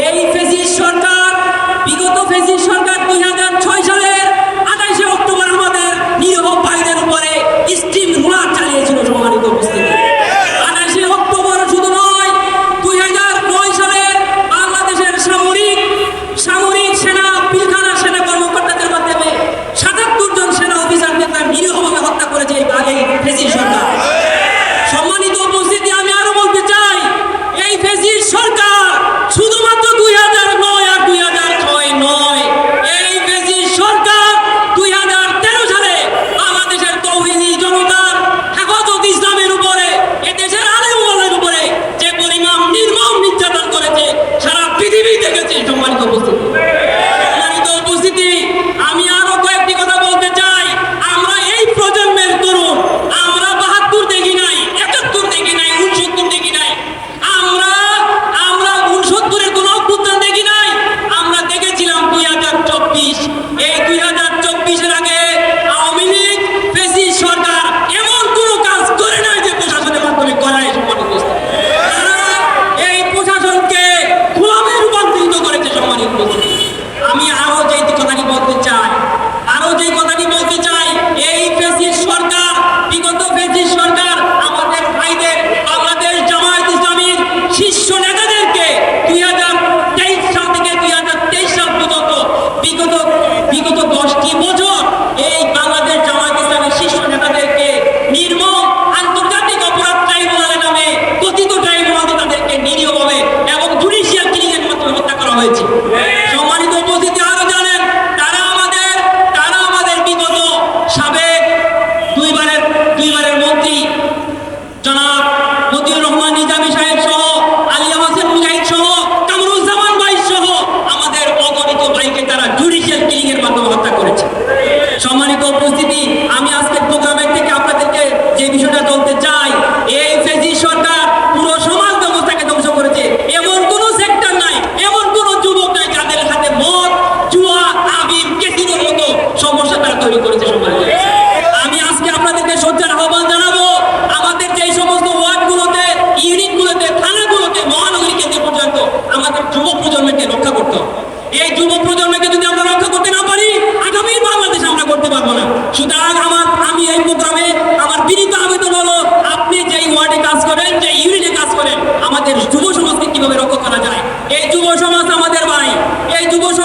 এই ফেজির সরকার বিগত ফেজির সরকার অবস্থা সুতরাং আমার, আমি এই প্রোগ্রামে আমার বিনীত আবেদন হলো, আপনি যেই ওয়ার্ডে কাজ করেন যে ইউনিটে কাজ করেন, আমাদের যুব সমাজকে কীভাবে রক্ষা করা যায়? এই যুব সমাজ আমাদের ভাই, এই যুব সমাজ